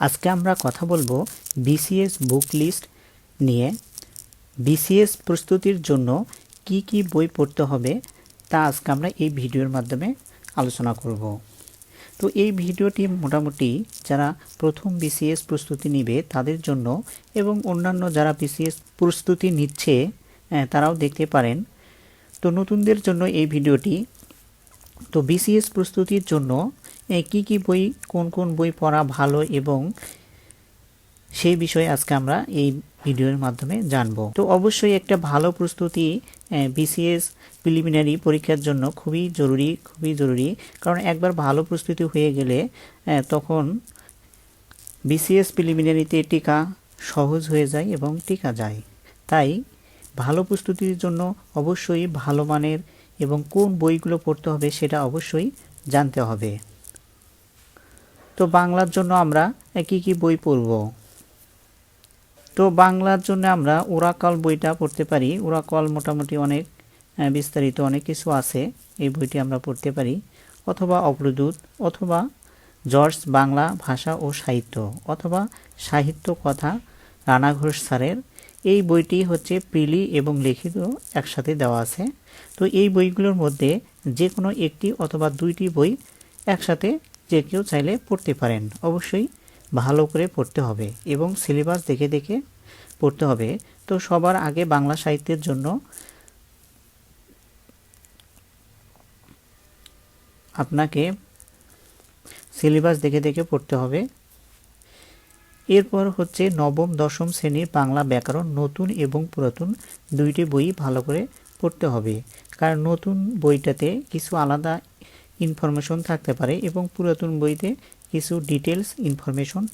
আজকে আমরা কথা বলব বিসিএস বুক লিস্ট নিয়ে। বিসিএস প্রস্তুতির জন্য কি কি বই পড়তে হবে তা আজকে আমরা এই ভিডিওর মাধ্যমে আলোচনা করব। তো এই ভিডিওটি মোটামুটি যারা প্রথম বিসিএস প্রস্তুতি নিবে তাদের জন্য এবং অন্যান্য যারা বিসিএস প্রস্তুতি নিচ্ছে আহ, তারাও দেখতে পারেন। তো নতুনদের জন্য এই ভিডিওটি। তো বিসিএস প্রস্তুতির জন্য কি কি বই, কোন কোন বই পড়া ভালো এবং সেই বিষয়ে আজকে আমরা এই ভিডিওর মাধ্যমে জানব। তো অবশ্যই একটা ভালো প্রস্তুতি বিসিএস প্রিলিমিনারি পরীক্ষার জন্য খুবই জরুরি খুবই জরুরি। কারণ একবার ভালো প্রস্তুতি হয়ে গেলে তখন বিসিএস প্রিলিমিনারিতে টিকা সহজ হয়ে যায় এবং টিকা যায়। তাই ভালো প্রস্তুতির জন্য অবশ্যই ভালো মানের এবং কোন বইগুলো পড়তে হবে সেটা অবশ্যই জানতে হবে। তো বাংলার জন্য আমরা কি কি বই পড়ব? তো বাংলার জন্য আমরা ওরাকল বইটা পড়তে পারি। ওরাকল মোটামুটি অনেক বিস্তারিত অনেক কিছু আছে এই বইটি আমরা পড়তে পারি। অথবা অগ্রদূত, অথবা জর্জ বাংলা ভাষা ও সাহিত্য, অথবা সাহিত্য কথা রানা ঘোষ স্যারের। এই বইটি হচ্ছে প্রিলি এবং লিখিত একসাথে দেওয়া আছে। তো এই বইগুলোর মধ্যে যে কোনো একটি অথবা দুইটি বই একসাথে যে কেউ চাইলে পড়তে পারেন। অবশ্যই ভালো করে পড়তে হবে এবং সিলেবাস দেখে দেখে পড়তে হবে। তো সবার আগে বাংলা সাহিত্যের জন্য আপনাকে সিলেবাস দেখে দেখে পড়তে হবে। এরপর হচ্ছে নবম, দশম শ্রেণির বাংলা ব্যাকরণ নতুন এবং পুরাতন দুইটি বই ভালো করে পড়তে হবে। কারণ নতুন বইটাতে কিছু আলাদা ইনফরমেশন থাকতে পারে এবং পুরাতন বইতে কিছু ডিটেলস ইনফরমেশন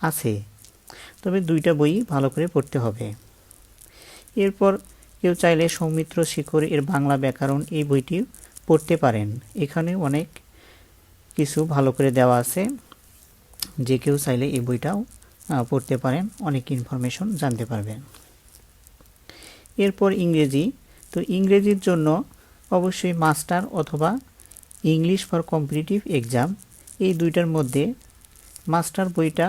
আছে। তবে দুইটা বই ভালো করে পড়তে হবে। এরপর কেউ চাইলে সৌমিত্র শিখর এর বাংলা ব্যাকরণ এই বইটি পড়তে পারেন। এখানে অনেক কিছু ভালো করে দেওয়া আছে। যে কেউ চাইলে এই বইটাও পড়তে পারেন, অনেক ইনফরমেশন জানতে পারবেন। এরপর ইংরেজি। তো ইংরেজির জন্য অবশ্যই মাস্টার অথবা ইংলিশ ফর কম্পিটিটিভ এক্সাম এই দুইটার মধ্যে মাস্টার বইটা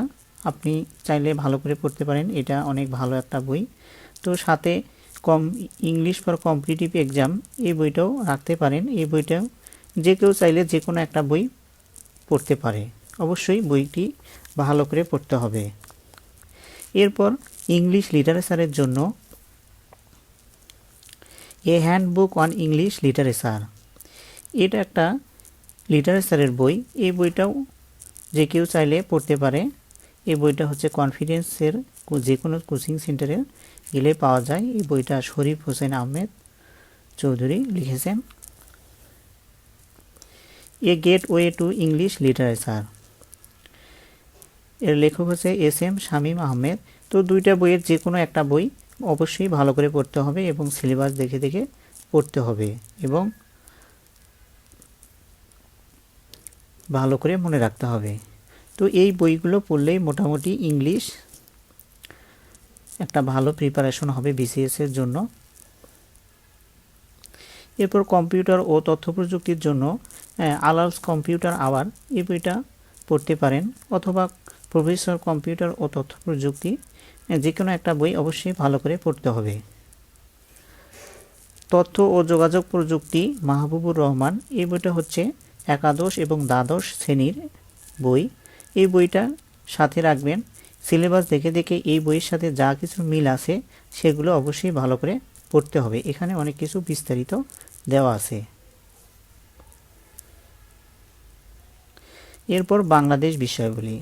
আপনি চাইলে ভালো করে পড়তে পারেন, এটা অনেক ভালো একটা বই। তো সাথে কম ইংলিশ ফর কম্পিটিটিভ এক্সাম এই বইটাও রাখতে পারেন, এই বইটাও যে কেউ চাইলে যে কোনো একটা বই পড়তে পারে। অবশ্যই বইটি ভালো করে পড়তে হবে। এরপর ইংলিশ লিটারেচারের জন্য a handbook on English literature এটা একটা লিটারেচারের বই। এই বইটাও যে কেউ চাইলে পড়তে পারে। এই বইটা হচ্ছে কনফিডেন্সের যে কোনো কোচিং সেন্টারে গেলে পাওয়া যায়। এই বইটা শরীফ হোসেন আহমেদ চৌধুরী লিখেছেন। A gateway to English literature এর লেখক হচ্ছে এস এম শামীম আহমেদ। তো দুইটা বইয়ের যে কোনো একটা বই অবশ্যই ভালো করে পড়তে হবে এবং সিলেবাস দেখে দেখে পড়তে হবে এবং ভালো করে মনে রাখতে হবে। তো এই বইগুলো পড়লেই মোটামুটি ইংলিশ একটা ভালো প্রিপারেশন হবে বিসিএস এর জন্য। এরপর কম্পিউটার ও তথ্য প্রযুক্তির জন্য আলাউস কম্পিউটার আওয়ার এই বইটা পড়তে পারেন অথবা প্রফেসর কম্পিউটার ও তথ্য প্রযুক্তি যে কোনো একটা বই অবশ্যই ভালো করে পড়তে হবে। তথ্য ও যোগাযোগ প্রযুক্তি, মাহবুবুর রহমান, এই বইটা হচ্ছে একাদশ এবং দ্বাদশ শ্রেণির বই। এই বইটা সাথে রাখবেন। সিলেবাস দেখে দেখে এই বইয়ের সাথে যা কিছু মিল আছে, সেগুলো অবশ্যই ভালো করে পড়তে হবে। এখানে অনেক কিছু বিস্তারিত দেওয়া আছে। এরপর বাংলাদেশ বিষয়গুলি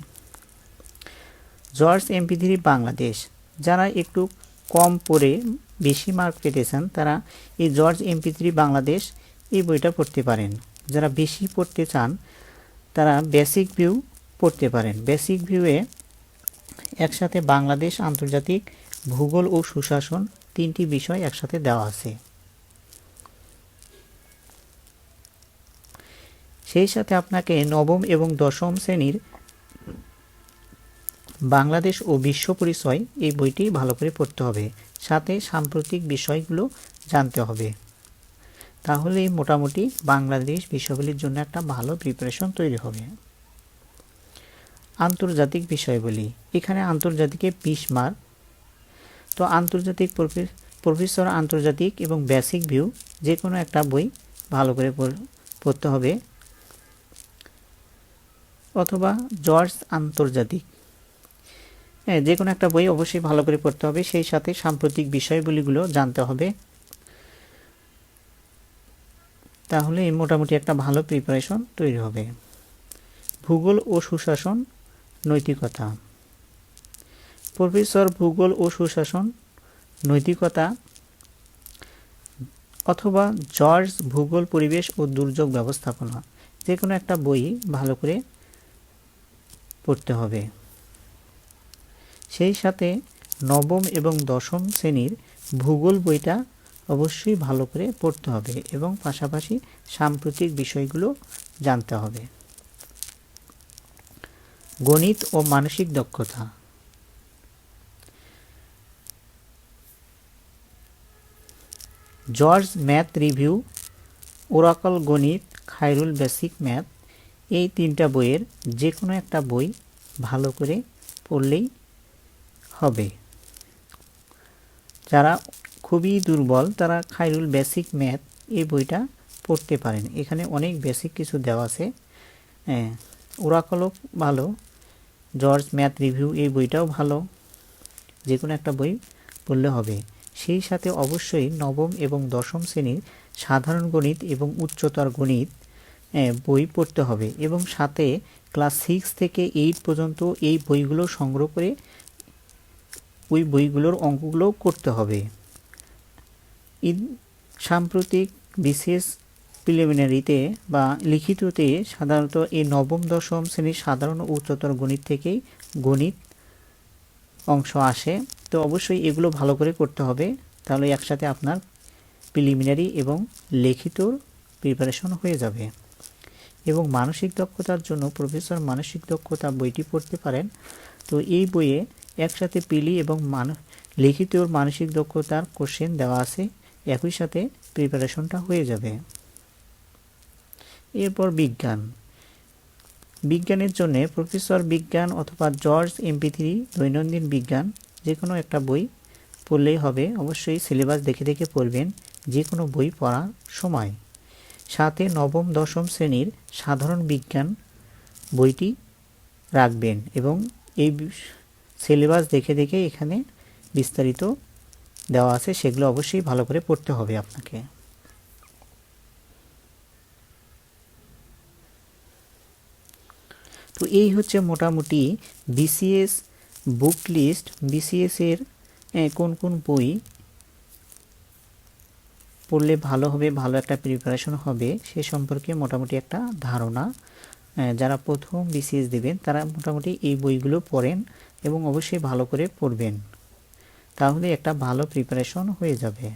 জর্জ এমপি থ্রি বাংলাদেশ। যারা একটু কম পড়ে, বেশি মার্ক পেতে চান তারা এই জর্জ এমপি থ্রি বাংলাদেশ এই বইটা পড়তে পারেন। যারা বেশি পড়তে চান, তারা বেসিক ভিউ পড়তে পারেন। বেসিক ভিউয়ে একসাথে বাংলাদেশ আন্তর্জাতিক ভূগোল ও সুশাসন তিনটি বিষয় একসাথে দেওয়া আছে। সেই সাথে আপনাকে নবম এবং দশম শ্রেণির বাংলাদেশ ও বিশ্ব পরিচয় এই বইটি ভালো করে পড়তে হবে। সাথে সাম্প্রতিক বিষয়গুলো জানতে হবে। তাহলেই মোটামুটি বাংলাদেশ বিষয়গুলির জন্য একটা ভালো প্রিপারেশন তৈরি হবে। আন্তর্জাতিক বিষয়গুলি এখানে আন্তর্জাতিকে বিশ মার্ক তো আন্তর্জাতিক প্রফেসর আন্তর্জাতিক এবং বেসিক ভিউ যে কোনো একটা বই ভালো করে পড়তে হবে। অথবা জর্জ আন্তর্জাতিক। হ্যাঁ যে কোনো একটা বই অবশ্যই ভালো করে পড়তে হবে, সেই সাথে সাম্প্রতিক বিষয়গুলিগুলো জানতে হবে। তাহলে মোটামুটি একটা ভালো প্রিপারেশন তৈরি হবে। ভূগোল ও সুশাসন, নৈতিকতা। প্রফেসর ভূগোল ও সুশাসন, নৈতিকতা অথবা জর্জ ভূগোল পরিবেশ ও দুর্যোগ ব্যবস্থাপনা যে কোনো একটা বই ভালো করে পড়তে হবে। সেই সাথে নবম এবং দশম শ্রেণির ভূগোল বইটা অবশ্যই ভালো করে পড়তে হবে এবং পাশাপাশি সাম্প্রতিক বিষয়গুলো জানতে হবে। গণিত ও মানসিক দক্ষতা। জর্জ ম্যাথ রিভিউ, ওরাকল গণিত, খায়রুল বেসিক ম্যাথ, এই তিনটা বইয়ের যে কোনো একটা বই ভালো করে পড়লেই হবে। যারা খুবই দুর্বল। তারা খাইরুল বেসিক ম্যাথ এই বইটা পড়তে পারেন। এখানে অনেক বেসিক কিছু দেওয়া আছে। হ্যাঁ ওরাকলও ভালো, জর্জ ম্যাথ রিভিউ এই বইটাও ভালো। যে কোনো একটা বই পড়লে হবে। সেই সাথে অবশ্যই নবম এবং দশম শ্রেণির সাধারণ গণিত এবং উচ্চতর গণিত বই পড়তে হবে। এবং সাথে ক্লাস সিক্স থেকে এইট পর্যন্ত এই বইগুলো সংগ্রহ করে ওই বইগুলোর অঙ্কগুলো করতে হবে। ইন সাম্প্রতিক বিশেষ প্রিলিমিনারিতে বা লিখিততে সাধারণত এই নবম, দশম শ্রেণির সাধারণ উচ্চতর গণিত থেকেই গণিত অংশ আসে। তো অবশ্যই এগুলো ভালো করে করতে হবে। তাহলে একসাথে আপনার প্রিলিমিনারি এবং লিখিত প্রিপারেশন হয়ে যাবে। এবং মানসিক দক্ষতার জন্য প্রফেসর মানসিক দক্ষতা বইটি পড়তে পারেন। তো এই বইয়ে একসাথে পিলি এবং মান লিখিত মানসিক দক্ষতার কোশ্চেন দেওয়া আছে। একই সাথে প্রিপারেশনটা হয়ে যাবে। এরপর বিজ্ঞান। বিজ্ঞানের জন্য প্রফেসর বিজ্ঞান অথবা জর্জ এমপি থ্রি দৈনন্দিন বিজ্ঞান যে কোনো একটা বই পড়লেই হবে। অবশ্যই সিলেবাস দেখে দেখে পড়বেন যে কোনো বই পড়ার সময়। সাথে নবম, দশম শ্রেণির সাধারণ বিজ্ঞান বইটি রাখবেন এবং এই সিলেবাস দেখে দেখে এখানে বিস্তারিত দেওয়া আছে সেগুলো অবশ্যই ভালো করে পড়তে হবে আপনাকে। তো এই হচ্ছে মোটামুটি বিসিএস বুক লিস্ট। বিসিএস এর আহ, কোন কোন বই পড়লে ভালো হবে ভালো একটা প্রিপারেশন হবে সে সম্পর্কে মোটামুটি একটা ধারণা। যারা প্রথম বিসিএস দেবেন তারা মোটামুটি এই বইগুলো পড়েন এবং অবশ্যই ভালো করে পড়বেন। তাহলে একটা ভালো প্রিপারেশন হয়ে যাবে।